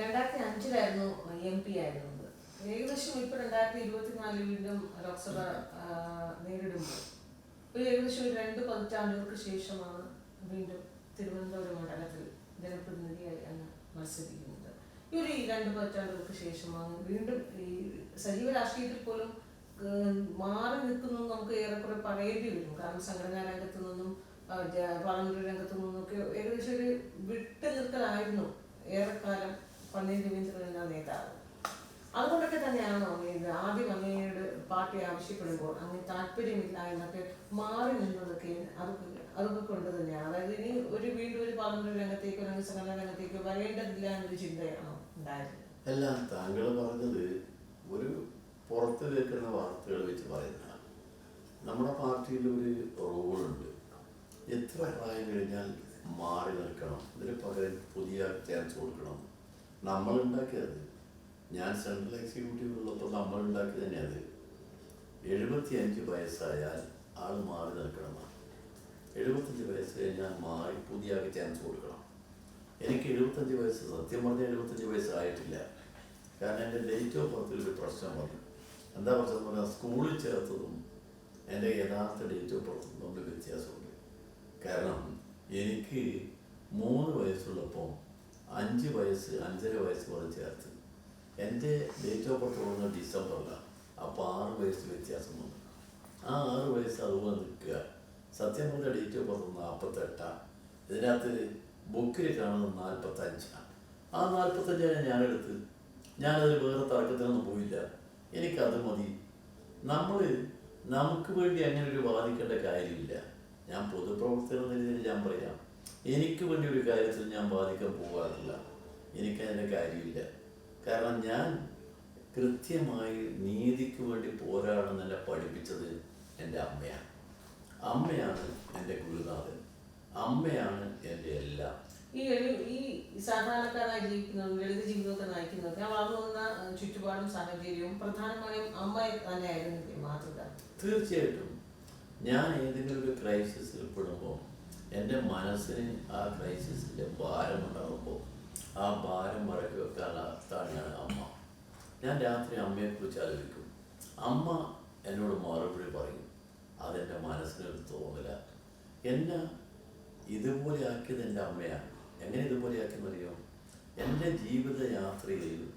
രണ്ടായിരത്തി അഞ്ചിലായിരുന്നു M P ആയിരുന്നത്. ഏകദേശം ഇപ്പൊ രണ്ടായിരത്തി ഇരുപത്തിനാലിൽ വീണ്ടും ലോക്സഭ നേരിടുമ്പോൾ. ഏകദേശം ഒരു രണ്ട് പതിറ്റാണ്ടുകൾക്ക് ശേഷമാണ് വീണ്ടും തിരുവനന്തപുരം മണ്ഡലത്തിൽ ജനപ്രതിനിധിയായി അങ്ങ് മത്സരിക്കുന്നത്. ഈ ഒരു രണ്ട് പതിറ്റാണ്ടുകൾക്ക് ശേഷമാണ് വീണ്ടും ഈ സജീവ രാഷ്ട്രീയത്തിൽ പോലും മാറി നിൽക്കുന്നു നമുക്ക് ഏറെക്കുറെ പറയേണ്ടി വരും. കാരണം സംഘടനാ രംഗത്തു നിന്നും പാർലമെന്ററി രംഗത്തു നിന്നൊക്കെ ഏകദേശം ഒരു വിട്ടു നിൽക്കലായിരുന്നു ഏറെക്കാലം. പന്നീർ രവീന്ദ്രൻ എന്ന നേതാവ്. അതുകൊണ്ടൊക്കെ തന്നെയാണോ ഇത് ആദ്യം അങ്ങയുടെ പാർട്ടി ആവശ്യപ്പെടുമ്പോൾ അങ്ങനെ താല്പര്യമില്ല എന്നൊക്കെ മാറി നിന്നതൊക്കെ അതൊക്കെ അതൊക്കെ കൊണ്ട് തന്നെയാണ്. അതായത് ഇനി ഒരു വീണ്ടും ഒരു പാർലമെന്റ് രംഗത്തേക്കോ അല്ലെങ്കിൽ സംഘടനാ രംഗത്തേക്കോ വരേണ്ടതില്ല എന്നൊരു ചിന്തയാണോ ഉണ്ടായിരുന്നത്. എല്ലാം താങ്കൾ പറഞ്ഞത് ഒരു പുറത്ത് കേൾക്കുന്ന വാർത്തകൾ വെച്ച് പറയുന്നതാണ്. നമ്മുടെ പാർട്ടിയിൽ ഒരു റോളുണ്ട്. എത്ര പ്രായം കഴിഞ്ഞാൽ മാറി നിൽക്കണം. ഇതിന് പകരം പുതിയ ചാൻസ് കൊടുക്കണം. നമ്മൾ ഉണ്ടാക്കിയത് ഞാൻ സെൻട്രൽ എക്സിക്യൂട്ടീവ് ഉള്ളപ്പോൾ നമ്മൾ ഉണ്ടാക്കി തന്നെയത് എഴുപത്തി അഞ്ച് വയസ്സായാൽ ആൾ മാറി നിൽക്കണമെന്നാണ് എഴുപത്തഞ്ച് വയസ്സ് കഴിഞ്ഞാൽ മാറി പുതിയ ചാൻസ് കൊടുക്കണം. എനിക്ക് എഴുപത്തഞ്ച് വയസ്സ് സത്യം പറഞ്ഞാൽ എഴുപത്തഞ്ച് വയസ്സായിട്ടില്ല കാരണം എന്റെ ഡേറ്റ് ഓഫ് ബർത്തിൽ ഒരു പ്രശ്നം വന്നു. എന്താ പ്രശ്നം പറഞ്ഞാൽ സ്കൂളിൽ ചേർത്തതും എന്റെ യഥാർത്ഥ ഡേറ്റ് ഓഫ് ബർത്തും തമ്മിൽ വ്യത്യാസമുണ്ട്. കാരണം എനിക്ക് മൂന്ന് വയസ്സുള്ളപ്പോൾ അഞ്ച് വയസ്സ് അഞ്ചര വയസ്സ് പോലെ ചേർത്ത്. എന്റെ ഡേറ്റ് ഓഫ് ബർത്ത് വന്നത് ഡിസംബറിലാണ്. അപ്പോൾ ആറ് വയസ്സ് വ്യത്യാസം വന്നു. ആ ആറ് വയസ്സ് അതുപോലെ നിൽക്കുക. സത്യം പറഞ്ഞ ഡേറ്റ് ഓഫ് ബർത്ത് നാൽപ്പത്തെട്ടാണ്. ഇതിനകത്ത് ബുക്കിൽ കാണുന്നത് നാൽപ്പത്തഞ്ചാണ്. ആ നാൽപ്പത്തഞ്ചാണ് ഞാനെടുത്ത് ഞാനതിൽ വേറെ തർക്കത്തിനൊന്നും പോയില്ല. എനിക്കത് മതി. നമ്മൾ നമുക്ക് വേണ്ടി അങ്ങനെ ഒരു വാദിക്കേണ്ട കാര്യമില്ല. ഞാൻ പൊതുപ്രവർത്തനം എന്ന രീതിയിൽ ഞാൻ പറയാം. എനിക്ക് വേണ്ടി ഒരു കാര്യത്തിൽ ഞാൻ ബാധിക്കാൻ പോകാറില്ല. എനിക്കതിന്റെ കാര്യമില്ല. കാരണം ഞാൻ കൃത്യമായി നീതിക്ക് വേണ്ടി എന്നെ പഠിപ്പിച്ചത് എന്റെ അമ്മയാണ്. അമ്മയാണ് എന്റെ ഗുരുനാഥൻ. അമ്മയാണ് എന്റെ എല്ലാം. ഈ ഒരു ഈ സാധാരണക്കാരായി ജീവിക്കുന്നതും ലളിത ജീവിതമൊക്കെ നയിക്കുന്നതൊക്കെ ആ വളർന്നു വന്ന ചുറ്റുപാടും സാഹചര്യവും പ്രധാനമായും അമ്മ തന്നെയായിരുന്നു മാതൃക. തീർച്ചയായിട്ടും. ഞാൻ ഏതെങ്കിലും ഒരു ക്രൈസിസിൽ പെടുമ്പോൾ എന്റെ മനസ്സിന് ആ ക്രൈസിസിന്റെ ഭാരം ഉണ്ടാകുമ്പോൾ ആ ഭാരം മറക്കി വെക്കാനുള്ള സ്ഥാനാണ് അമ്മ. ഞാൻ രാത്രി അമ്മയെക്കുറിച്ച് ആലോചിക്കും. അമ്മ എന്നോട് മറുപടി പറയും. അതെന്റെ മനസ്സിനൊരു തോന്നല. എന്നെ ഇതുപോലെ ആക്കിയത് എന്റെ അമ്മയാണ് എങ്ങനെ ഇതുപോലെ ആക്കിയെന്നറിയോ? എന്റെ ജീവിത യാത്രയിൽ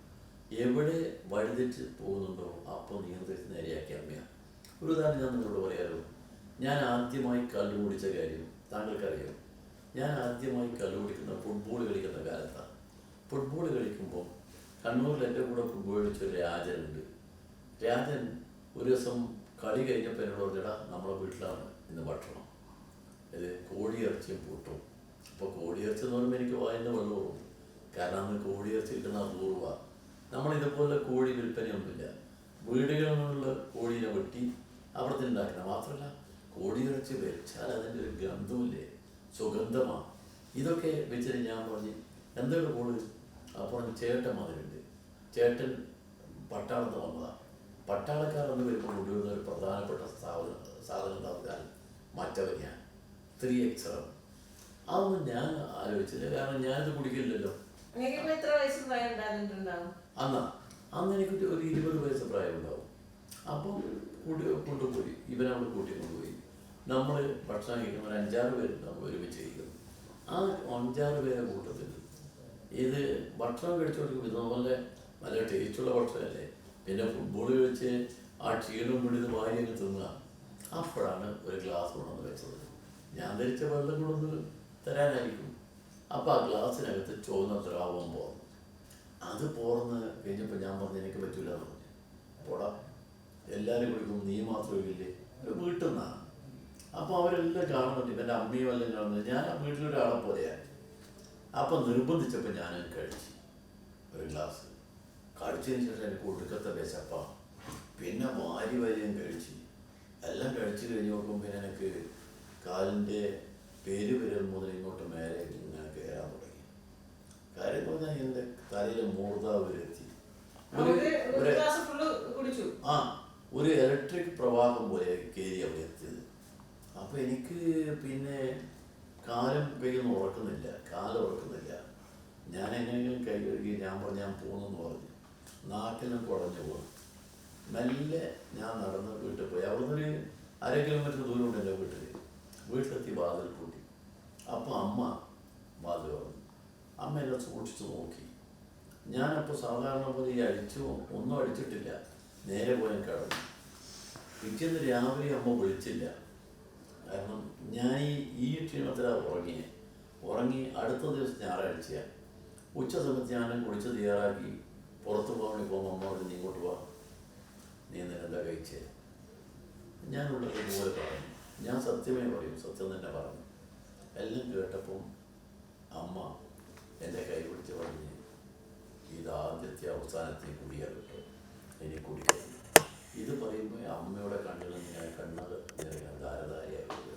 എവിടെ വഴിതെറ്റ് പോകുന്നുണ്ടോ അപ്പോൾ നിയന്ത്രിച്ച് നേരെയാക്കിയ അമ്മയാണ് ഒരു ഉദാഹരണം ഞാൻ നിങ്ങളോട് പറയാമല്ലോ ഞാൻ ആദ്യമായി കല്ലുപിടിച്ച കാര്യം. താങ്കൾക്കറിയാം. ഞാൻ ആദ്യമായി കള്ളു കുടിക്കുന്ന ഫുട്ബോൾ കളിക്കുന്ന കാലത്താണ് ഫുട്ബോൾ കളിക്കുമ്പോൾ കണ്ണൂരിൽ എന്റെ കൂടെ ഫുട്ബോൾ കളിച്ച രാജൻ രാജനുണ്ട്. രാജൻ ഒരു ദിവസം കളി കഴിഞ്ഞപ്പോൾ എന്നോട് പറഞ്ഞടാ നമ്മളെ വീട്ടിലാണ് ഇന്ന് ഭക്ഷണം. ഇത് കോഴിയിറച്ചിയും പൂട്ടും. അപ്പോൾ കോഴിയിറച്ചി എന്ന് പറയുമ്പോൾ എനിക്ക് വായന വെള്ളവും കാരണം അന്ന് കോഴിയിറച്ചി കിട്ടുന്ന അപൂർവ നമ്മൾ ഇതുപോലെ കോഴി വിൽപ്പനയൊന്നുമില്ല. വീടുകളിലുള്ള കോഴീനെ വെട്ടി അവിടെ തന്നെ ഉണ്ടാക്കണം. മാത്രമല്ല കോഴിയിറച്ചി വെച്ചാൽ അതിന്റെ ഒരു ഗന്ധമില്ലേ? സുഗന്ധമാണ് ഇതൊക്കെ വെച്ചിട്ട് ഞാൻ പറഞ്ഞ് എന്തൊക്കെ പോൾ അപ്പോൾ പറഞ്ഞു ചേട്ടൻ മതിലുണ്ട് ചേട്ടൻ പട്ടാളത്ത് വന്നതാണ് പട്ടാളക്കാർ എന്ന് വരുമ്പോൾ കൊണ്ടുവരുന്ന ഒരു പ്രധാനപ്പെട്ട സ്ഥാപനം സാധനം തന്നാൽ ഞാൻ. ത്രീ എക്സറം അതൊന്നും ഞാൻ ആലോചിച്ചില്ല. കാരണം ഞാനിത് കുടിക്കില്ലല്ലോ. അന്നാ അന്ന് എനിക്ക് ഒരു- ഒരു ഇരുപത് വയസ്സ് പ്രായം ഉണ്ടാവും. അപ്പം കൂട്ടി കൊണ്ടുപോയി. ഇവനവിടെ കൂട്ടി കൊണ്ടുപോയി. നമ്മൾ ഭക്ഷണം കഴിക്കുന്ന ഒരു അഞ്ചാറ് പേര് ഒരുമിച്ച് കഴിക്കുന്നു ആ അഞ്ചാറ് പേരെ കൂട്ടത്തിൽ ഇത് ഭക്ഷണം കഴിച്ചുകൊണ്ടിരിക്കും ഇതുപോലെ നല്ല ടേസ്റ്റുള്ള ഭക്ഷണമല്ലേ? പിന്നെ ഫുട്ബോൾ കളിച്ച് ആ ക്ഷീണം പിടിച്ച് വാരി തിന്നുക. അപ്പോഴാണ് ഒരു ഗ്ലാസ് കൊണ്ടുവന്ന് വെച്ചത്. ഞാൻ ധരിച്ച വെള്ളം കൊണ്ടൊന്ന് തരാനായിരിക്കും. അപ്പോൾ ആ ഗ്ലാസ്സിനകത്ത് ചുവന്ന ദ്രാവകം പോകുന്നു അത് പോർന്ന് കഴിഞ്ഞപ്പോൾ ഞാൻ പറഞ്ഞു എനിക്ക് പറ്റൂല എന്ന് പറഞ്ഞു. പോടാ. എല്ലാവരും കുടിക്കും നീ മാത്രമില്ലേ വീട്ടിൽ നിന്നാണ് അപ്പോൾ അവരെല്ലാം കാണുന്നുണ്ട് എന്റെ അമ്മയും എല്ലാം കാണുന്നത് ഞാൻ വീട്ടിലൊരാളെ പോലെയാണ്. അപ്പം നിർബന്ധിച്ചപ്പോൾ ഞാൻ കഴിച്ചു. ഒരു ഗ്ലാസ്. കഴിച്ചതിന് ശേഷം എനിക്ക് ഒടുക്കത്തെ വിശപ്പ. പിന്നെ വാരി വാരിയും കഴിച്ചു. എല്ലാം കഴിച്ചു കഴിഞ്ഞ് നോക്കുമ്പോൾ പിന്നെ എനിക്ക് കാലിന്റെ പേര് വിരൽ മുതൽ ഇങ്ങോട്ട് മേലെ ഇങ്ങനെ കയറാൻ തുടങ്ങി. കാര്യം പറഞ്ഞാൽ എന്റെ തലയിലെ മൂർധാവ് വരെ എത്തി. ഒരു ആ ഒരു ഇലക്ട്രിക് പ്രവാഹം പോലെ കയറി അവിടെ എത്തിയത്. അപ്പോൾ എനിക്ക് പിന്നെ കാലം കൈയൊന്നും ഉറക്കുന്നില്ല കാലം ഉറക്കുന്നില്ല. ഞാൻ എങ്ങനെയെങ്കിലും കൈ കഴുകി ഞാൻ പറഞ്ഞു ഞാൻ പോകുന്നെന്ന് പറഞ്ഞു. നാട്ടിലും കുഴഞ്ഞു പോകും മെല്ലെ ഞാൻ നടന്ന് വീട്ടിൽ പോയി. അവിടുന്ന് അര കിലോമീറ്റർ ദൂരമുണ്ട് എന്റെ വീട്ടിൽ വീട്ടിലെത്തി വാതിൽ കൂട്ടി അപ്പോൾ അമ്മ വാതിൽ പറഞ്ഞു അമ്മ എന്നെ സൂക്ഷിച്ചു നോക്കി. ഞാനപ്പോൾ സാധാരണ പോലെ ഈ ഒന്നും അടിച്ചിട്ടില്ല നേരെ പോയി കിടന്നു. പിറ്റേന്ന് രാവിലെ അമ്മ വിളിച്ചില്ല. കാരണം ഞാൻ ഈ ക്ഷീണത്തിലാണ് ഉറങ്ങിയത് ഉറങ്ങി അടുത്ത ദിവസം ഞായറാഴ്ചയാണ് ഉച്ച സമയത്ത് ഞാൻ കുളിച്ച് തയ്യാറാക്കി പുറത്ത് പോകാൻ ഇപ്പോൾ അമ്മ പറഞ്ഞു നീ ഇങ്ങോട്ട് പോവാ നീ എന്തിനാ കഴിച്ച് കഴിച്ചേ? ഞാനുള്ളത് പോലെ പറഞ്ഞു. ഞാൻ സത്യമേ പറയും സത്യം തന്നെ പറഞ്ഞു. എല്ലാം കേട്ടപ്പം അമ്മ എന്റെ കൈ പിടിച്ച് പറഞ്ഞ് ഇത് ആദ്യത്തെ അവസാനത്തെ കുടിയാകട്ടെ ഇനി കുടിക്കരുത് ഇത് പറയുമ്പോൾ അമ്മയുടെ കണ്ണിൽ ഞാൻ കണ്ണത് ധാരധാരയായിട്ട്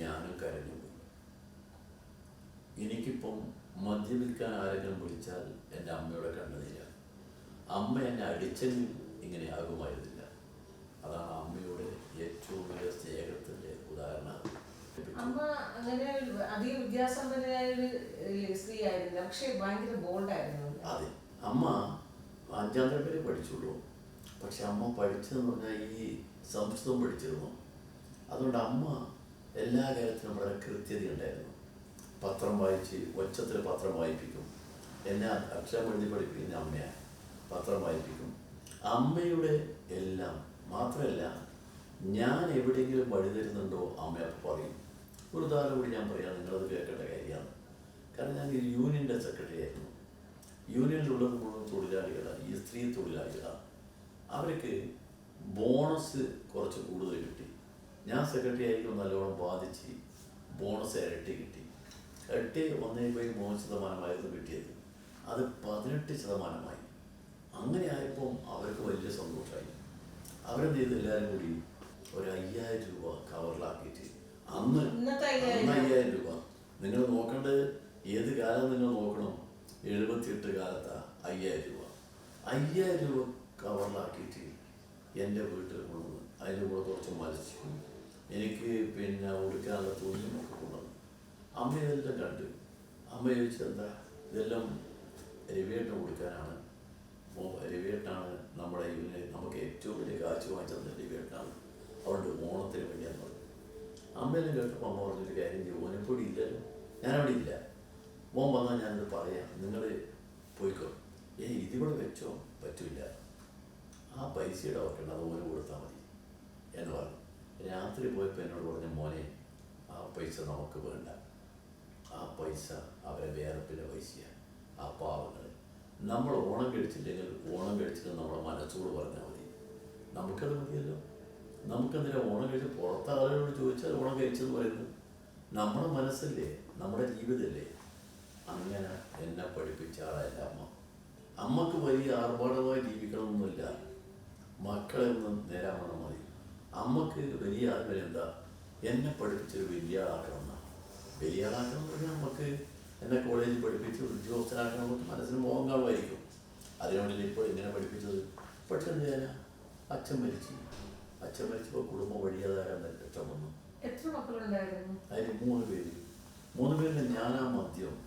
ഞാനും കരഞ്ഞു എനിക്കിപ്പം മദ്യപിക്കാൻ ആരെങ്കിലും വിളിച്ചാൽ എന്റെ അമ്മയുടെ കണ്ണുനീരാണ് അമ്മ എന്നെ അടിച്ചെങ്കിൽ ഇങ്ങനെ ആകുമായിരുന്നില്ല. അതാണ് അമ്മയുടെ ഏറ്റവും വലിയ സ്നേഹത്തിന്റെ ഉദാഹരണം. അമ്മ അങ്ങനെ അധികം വിദ്യാസമ്പന്നയായ ഒരു സ്ത്രീ ആയിരുന്നില്ല പക്ഷെ ഭയങ്കര ബോൾഡായിരുന്നു അതെ. അമ്മ അഞ്ചാം തരം വരെ പഠിച്ചുള്ളൂ. പക്ഷെ അമ്മ പഠിച്ചതെന്ന് പറഞ്ഞാൽ ഈ സംസ്കൃതം പഠിച്ചിരുന്നു. അതുകൊണ്ട് അമ്മ എല്ലാ കാര്യത്തിലും വളരെ കൃത്യതയുണ്ടായിരുന്നു. പത്രം വായിച്ച് ഒച്ചത്തിൽ പത്രം വായിപ്പിക്കും. എന്നെ അക്ഷരം എഴുതി പഠിപ്പിക്കുന്ന അമ്മയാണ് പത്രം വായിപ്പിക്കും. അമ്മയുടെ എല്ലാം മാത്രമല്ല ഞാൻ എവിടെയെങ്കിലും വഴി തരുന്നുണ്ടോ അമ്മ പറയും. ഒരു ഉദാഹരണം കൂടി ഞാൻ പറയാം നിങ്ങളത് കേൾക്കേണ്ട കാര്യമാണ്. കാരണം ഞാൻ യൂണിയന്റെ സെക്രട്ടറി ആയിരുന്നു യൂണിയനിലുള്ളത് മുഴുവൻ തൊഴിലാളികളാണ്. ഈ സ്ത്രീ തൊഴിലാളികളാണ്. അവർക്ക് ബോണസ് കുറച്ച് കൂടുതൽ കിട്ടി. ഞാൻ സെക്രട്ടറി ആയിരിക്കും നല്ലോണം ബാധിച്ച് ബോണസ് ഇരട്ടി കിട്ടി. എട്ട് ഒന്നേ പോയി മൂന്ന് ശതമാനമായിരുന്നു കിട്ടിയത്. അത് പതിനെട്ട് ശതമാനമായി. അങ്ങനെ ആയപ്പോൾ അവർക്ക് വലിയ സന്തോഷമായി. അവരെന്ത് ചെയ്തു? എല്ലാവരും കൂടി ഒരു അയ്യായിരം രൂപ കവറിലാക്കിയിട്ട് അന്ന് അന്ന് അയ്യായിരം അയ്യായിരം രൂപ. നിങ്ങൾ നോക്കേണ്ടത് ഏത് കാലം നിങ്ങൾ നോക്കണം? എഴുപത്തിയെട്ട് കാലത്താ അയ്യായിരം രൂപ. അയ്യായിരം രൂപ കവറിലാക്കിയിട്ട് എന്റെ വീട്ടിൽ കൊണ്ടുവന്ന് അതിന്റെ കൂടെ കുറച്ച് മരിച്ചു. എനിക്ക് പിന്നെ ഉടുക്കാനുള്ള തുണിയും ഒക്കെ കൊണ്ടുവന്നു. അമ്മ ഇതെല്ലാം കണ്ടു. അമ്മ ചോദിച്ചെന്താ ഇതെല്ലാം രവിയേട്ടന് കൊടുക്കാനാണ്. രവിയേട്ടനാണ് നമ്മുടെ ഇവന് നമുക്ക് ഏറ്റവും വലിയ കാശ് വാങ്ങിച്ചത് രവിയേട്ടനാണ്. അവളുടെ ഓണത്തിന് വേണ്ടിയാന്ന് പറഞ്ഞു. അമ്മയെല്ലാം കേട്ടപ്പോൾ അമ്മ പറഞ്ഞൊരു കാര്യം ചെയ്യും ഓനെപ്പൊടി ഇല്ലല്ലോ. ഞാനവിടെ ഇല്ല. മോൻ വന്നാൽ ഞാനിത് പറയാം. നിങ്ങൾ പോയിക്കോ. ഏ ഇതിവിടെ വെച്ചോ? പറ്റില്ല ആ പൈസയുടെ ഓർക്കേണ്ട അത് കൊടുത്താൽ മതി. എന്ന് പറഞ്ഞു. രാത്രി പോയപ്പോൾ എന്നോട് പറഞ്ഞ മോനെ ആ പൈസ നമുക്ക് വേണ്ട. ആ പൈസ അവരെ വേർപ്പിന്റെ പൈസയാണ് ആ പാവങ്ങൾ നമ്മൾ ഓണം കഴിച്ചില്ലെങ്കിൽ ഓണം കഴിച്ചിട്ട് നമ്മുടെ മനസ്സോട് പറഞ്ഞാൽ മതി. നമുക്കത് മതിയല്ലോ. നമുക്കെന്തിനാ ഓണം കഴിച്ച് പുറത്തെ ആളുകളോട് ചോദിച്ചാൽ ഓണം കഴിച്ചെന്ന് പറയുന്നത്? നമ്മുടെ മനസ്സല്ലേ? നമ്മുടെ ജീവിതമല്ലേ അങ്ങനെ എന്നെ പഠിപ്പിച്ച ആളല്ല അമ്മ. അമ്മയ്ക്ക് വലിയ ആർഭാടമായി ജീവിക്കണമെന്നൊന്നുമില്ല. മക്കളെ ഒന്ന് നേരാൻ വന്നാൽ മതി. അമ്മയ്ക്ക് വലിയ ആഗ്രഹം എന്താ? എന്നെ പഠിപ്പിച്ചൊരു വലിയ ആഗ്രഹം എന്നാ വലിയ ആളാക്കണം എന്ന് പറഞ്ഞാൽ നമുക്ക് എന്നെ കോളേജിൽ പഠിപ്പിച്ച് ഉദ്യോഗസ്ഥനാക്കണം നമുക്ക് മനസ്സിന് മോഹം കാണുമായിരിക്കും. അതിനുവേണ്ടി ഇപ്പോൾ എങ്ങനെ പഠിപ്പിച്ചത്? പക്ഷെ എന്ത് ചെയ്യാനാ അച്ഛൻ മരിച്ചു. അച്ഛൻ മരിച്ചപ്പോൾ കുടുംബം വഴിയാതാകാൻ ഇഷ്ടം വന്നു. അതിന് മൂന്ന് പേര്. മൂന്ന് പേരിൽ ഞാനാ മദ്യം.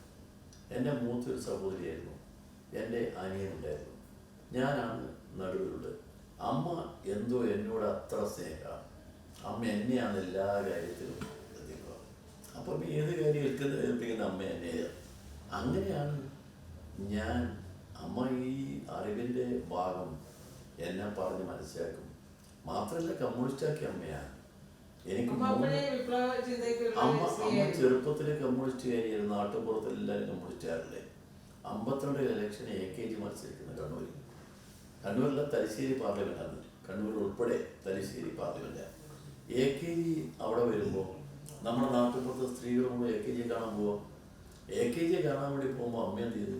എന്റെ മൂത്തൊരു സഹോദരിയായിരുന്നു. എന്റെ അനിയനുണ്ടായിരുന്നു ഞാനാണ് നടുവിലുള്ളത്. അമ്മ എന്തോ എന്നോട് അത്ര സ്നേഹമാണ് അമ്മ എന്നെയാണ് എല്ലാ കാര്യത്തിലും ശ്രദ്ധിക്കുക അപ്പം ഏത് കാര്യം എടുക്കുന്നത് ഏൽപ്പിക്കുന്ന അമ്മ എന്നെയാണ് അങ്ങനെയാണ് ഞാൻ അമ്മ ഈ അറിവിന്റെ ഭാഗം എന്നെ പറഞ്ഞ് മനസ്സിലാക്കും. മാത്രമല്ല കമ്മ്യൂണിസ്റ്റാക്കിയ അമ്മയാണ് എനിക്ക് അമ്മ അമ്മ ചെറുപ്പത്തിൽ കമ്മ്യൂണിസ്റ്റ് കമ്മ്യൂണിസ്റ്റുകാരിയായിരുന്നു ആയിരുന്നില്ലേ എല്ലാവരും കമ്മ്യൂണിസ്റ്റുകാരല്ലേ. അമ്പത്തിരണ്ട് ഇലക്ഷൻ എ കെ ജി മത്സരിക്കുന്ന കണ്ണൂരിൽ. കണ്ണൂരിലെ തലശ്ശേരി പാർലമെന്റാണ് കണ്ണൂർ ഉൾപ്പെടെ Thalassery parliament A K G അവിടെ വരുമ്പോൾ നമ്മുടെ നാട്ടുപുറത്തെ സ്ത്രീകളും എ കെ ജി കാണാൻ പോവാം? എ കെ ജി കാണാൻ വേണ്ടി പോകുമ്പോൾ അമ്മ എന്ത് ചെയ്തു?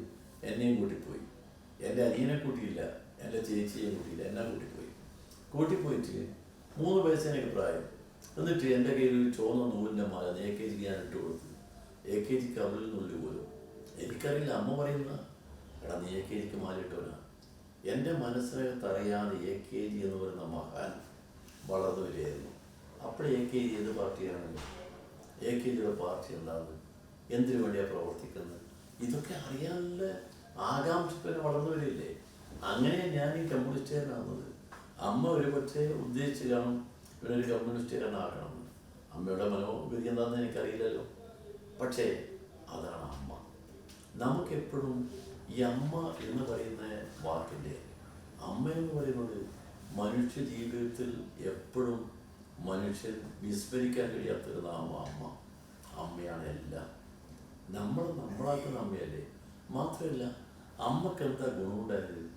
എന്നെയും കൂട്ടിപ്പോയി. എന്റെ അനിയനെ കൂട്ടിയില്ല. എന്റെ ചേച്ചിയെ കൂട്ടിയില്ല. എന്നെ കൂട്ടിപ്പോയി. കൂട്ടിപ്പോയിട്ട് മൂന്ന് വയസ്സിനൊക്കെ പ്രായം. എന്നിട്ട് എന്റെ കയ്യിൽ ഒരു ചോന്ന നൂലിന്റെ മാല എ കെ ജിക്ക് ഞാൻ ഇട്ട് കൊടുത്തു. എ കെ ജിക്ക് അവരിൽ നിന്നുള്ളിൽ പോലും എനിക്കറിയില്ല. അമ്മ പറയുന്ന എടാ നീ എ കെ ജിക്ക് മാല ഇട്ടവനാ. എന്റെ മനസ്സിനകത്ത് അറിയാതെ എ കെ ജി എന്ന് പറയുന്ന മഹാൻ വളർന്നു വരികയായിരുന്നു. അപ്പോൾ എ കെ ജി ഏത് പാർട്ടിയാണ്? എ കെ ജിയുടെ പാർട്ടി എന്താണ്? എന്തിനു വേണ്ടിയാണ് പ്രവർത്തിക്കുന്നത്? ഇതൊക്കെ അറിയാനുള്ള ആകാംക്ഷ പിന്നെ വളർന്നു വരില്ലേ അങ്ങനെ ഞാൻ ഈ കമ്മ്യൂണിസ്റ്റുകാരനാകുന്നത്. അമ്മ ഒരു പക്ഷേ ഉദ്ദേശിച്ച് കാണും ഇവനൊരു കമ്മ്യൂണിസ്റ്റുകാരനാകണം. അമ്മയുടെ മനോഗതി എന്താണെന്ന് എനിക്കറിയില്ലല്ലോ. പക്ഷേ അതാണ് അമ്മ. നമുക്കെപ്പോഴും ഈ അമ്മ എന്ന് പറയുന്ന വാക്കിന്റെ അമ്മ എന്ന് പറയുന്നത് മനുഷ്യ ജീവിതത്തിൽ എപ്പോഴും മനുഷ്യൻ വിസ്മരിക്കാൻ കഴിയാത്തൊരു നാമ അമ്മ. അമ്മയാണ് എല്ലാം. നമ്മൾ നമ്മളാക്കുന്ന അമ്മയല്ലേ? മാത്രമല്ല അമ്മയ്ക്ക് എന്താ ഗുണമുണ്ടായത്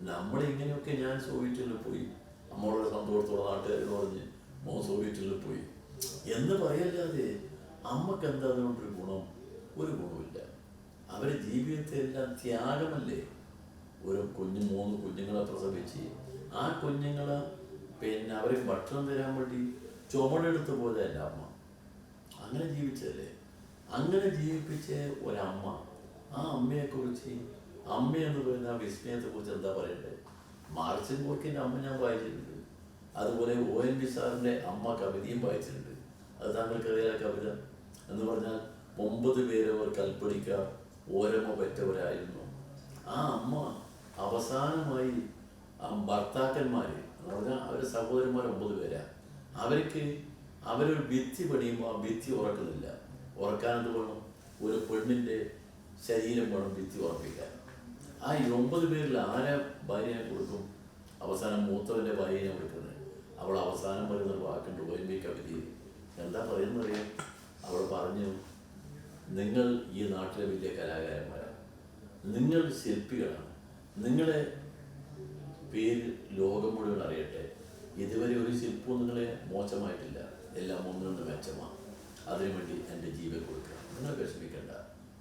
നമ്മളിങ്ങനെയൊക്കെ ഞാൻ സോവിയറ്റിൽ പോയി. അമ്മളുടെ സന്തോഷത്തോടെ നാട്ടുകാരോട് പറഞ്ഞ് മോ സോവിയറ്റിൽ പോയി. എന്ന് പറയല്ലാതെ അമ്മയ്ക്ക് എന്താ അതുകൊണ്ടൊരു ഗുണം? ഒരു ഗുണമില്ല അവരെ ജീവിതത്തെ എല്ലാം ത്യാഗമല്ലേ? ഒരു കുഞ്ഞ് മൂന്ന് കുഞ്ഞുങ്ങളെ പ്രസവിച്ച് ആ കുഞ്ഞുങ്ങളെ പിന്നെ അവരെ ഭക്ഷണം തരാൻ വേണ്ടി ചുമടെടുത്ത് പോയതല്ല അമ്മ. അങ്ങനെ ജീവിച്ചതല്ലേ? അങ്ങനെ ജീവിപ്പിച്ച ഒരമ്മ. ആ അമ്മയെക്കുറിച്ച് അമ്മ എന്ന് പറയുന്ന ആ വിസ്മയത്തെക്കുറിച്ച് എന്താ പറയണ്ടേ? മാർച്ചിൻ പോക്കിന്റെ അമ്മ ഞാൻ വായിച്ചിട്ടുണ്ട്. അതുപോലെ ഒ എൻ വി സാറിന്റെ അമ്മ കവിതയും വായിച്ചിട്ടുണ്ട്. അത് താങ്കൾക്കറിയാം കവിത? എന്ന് പറഞ്ഞാൽ ഒമ്പത് പേരവർ കൽപ്പണിക്കാർ ഓരമ്മ പെറ്റവരായിരുന്നു. ആ അമ്മ അവസാനമായി ഭർത്താക്കന്മാർ എന്ന് പറഞ്ഞാൽ അവരുടെ സഹോദരന്മാർ ഒമ്പത് പേരാ. അവർക്ക് അവരൊരു ഭിത്തി പണിയുമ്പോൾ ആ ഭിത്തി ഉറക്കുന്നില്ല. ഉറക്കാനത് വേണം? ഒരു പെണ്ണിന്റെ ശരീരം വേണം ഭിത്തി ഉറപ്പിക്കാൻ. ആ ഈ ഒമ്പത് പേരിൽ ആരെ ഭാര്യനെ കൊടുക്കും? അവസാനം മൂത്തവന്റെ ഭാര്യനെ കൊടുക്കുന്നത്. അവൾ അവസാനം പറയുന്ന ഒരു വാക്കുണ്ട് ഒ എൻ വി കവിതയിൽ എന്താ പറയുന്നറിയാം അവൾ പറഞ്ഞു നിങ്ങൾ ഈ നാട്ടിലെ വലിയ കലാകാരന്മാരാണ് നിങ്ങൾ ശില്പികളാണ്. നിങ്ങളെ പേര് ലോകം മുഴുവൻ അറിയട്ടെ. ഇതുവരെ ഒരു ശില്പവും നിങ്ങളെ മോശമായിട്ടില്ല. എല്ലാം ഒന്നിനൊന്ന് മെച്ചമാണ് അതിനുവേണ്ടി എന്റെ ജീവൻ കൊടുക്കുക നിങ്ങൾ വിഷമിക്കേണ്ട.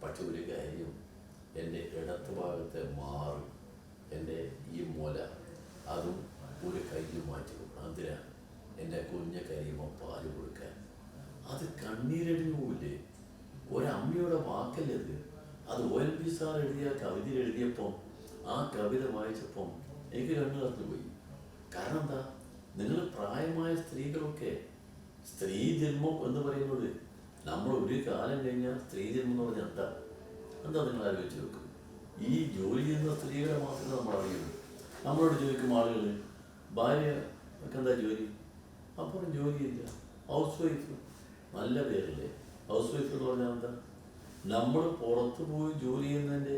പക്ഷെ ഒരു കാര്യം എന്റെ ഇടത്ത് ഭാഗത്തെ മാറും. എന്റെ ഈ മൂല അതും ഒരു കയ്യിൽ മാറ്റി. അതിനാണ് അതിനാ എന്റെ കുഞ്ഞ കരിയുമ്പോൾ പാൽ കൊടുക്കാൻ. അത് കണ്ണീരടിഞ്ഞൂല്ലേ ഒരമ്മയുടെ വാക്കല്ലേ അത് അത് ഒ പി സാർ എഴുതിയ കവിതയിൽ എഴുതിയപ്പം ആ കവിത വായിച്ചപ്പം എനിക്ക് കണ്ണു പോയി. കാരണം എന്താ? നിങ്ങൾ പ്രായമായ സ്ത്രീകളൊക്കെ സ്ത്രീ ജന്മം എന്ന് പറയുന്നത് നമ്മൾ ഒരു കാലം കഴിഞ്ഞാൽ സ്ത്രീ ജന്മം എന്ന് പറഞ്ഞാൽ എന്താ? എന്താ നിങ്ങൾ ആലോചിച്ച് നോക്കും. ഈ ജോലി ചെയ്യുന്ന സ്ത്രീകളെ മാത്രമേ നമ്മൾ അറിയുള്ളൂ. നമ്മളോട് ചോദിക്കും ആളുകൾ ഭാര്യ ഒക്കെ എന്താ ജോലി? അപ്പോൾ ജോലിയില്ല ഹൗസ് വൈഫ് നല്ല പേരല്ലേ? ഹൗസ് വൈഫ് എന്ന് പറഞ്ഞാൽ എന്താ? നമ്മൾ പുറത്ത് പോയി ജോലി ചെയ്യുന്നതിന്റെ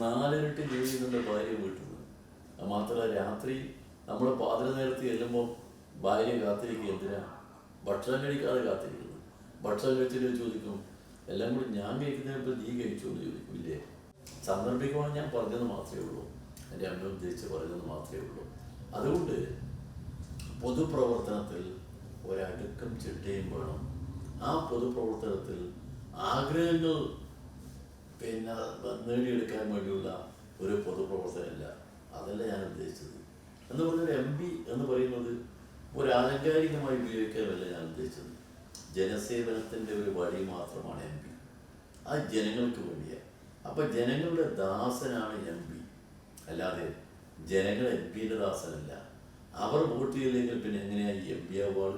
നാലിരട്ടി ജോലി ചെയ്യുന്നുണ്ട് ഭാര്യ വീട്ടിൽ നിന്ന് മാത്രമല്ല രാത്രി നമ്മൾ പാതിര നേരത്ത് ചെല്ലുമ്പോൾ ഭാര്യ കാത്തിരിക്കുക എന്തിനാ? ഭക്ഷണം കഴിക്കാതെ കാത്തിരിക്കുന്നു. ഭക്ഷണം കഴിച്ചിട്ട് ചോദിക്കും എല്ലാം കൂടി ഞാൻ കഴിക്കുന്നതിപ്പോൾ നീ കഴിച്ചു? എന്ന് ചോദിക്കും. ഇല്ലേ? ഞാൻ പറഞ്ഞത് മാത്രമേ ഉള്ളൂ. എന്റെ അമ്മ ഉദ്ദേശിച്ച് പറഞ്ഞത് മാത്രമേ ഉള്ളൂ. അതുകൊണ്ട് പൊതുപ്രവർത്തനത്തിൽ ഒരടുക്കം ചിട്ടയും വേണം. ആ പൊതുപ്രവർത്തനത്തിൽ ആഗ്രഹങ്ങൾ പിന്നെ നേടിയെടുക്കാൻ വേണ്ടിയുള്ള ഒരു പൊതുപ്രവർത്തനമല്ല. അതല്ല ഞാൻ ഉദ്ദേശിച്ചത്. എന്ന് പറഞ്ഞാൽ എം പി എന്ന് പറയുന്നത് ഒരു ആലങ്കാരികമായി ഉപയോഗിക്കാനല്ല ഞാൻ ഉദ്ദേശിച്ചത്. ജനസേവനത്തിന്റെ ഒരു വഴി മാത്രമാണ് എം പി അത് ജനങ്ങൾക്ക് വേണ്ടിയാണ് അപ്പം ജനങ്ങളുടെ ദാസനാണ് എം പി അല്ലാതെ ജനങ്ങൾ എം പിയുടെ ദാസനല്ല. അവർ വോട്ട് ചെയ്തില്ലെങ്കിൽ പിന്നെ എങ്ങനെയാണ് ഈ എം പി ആവുക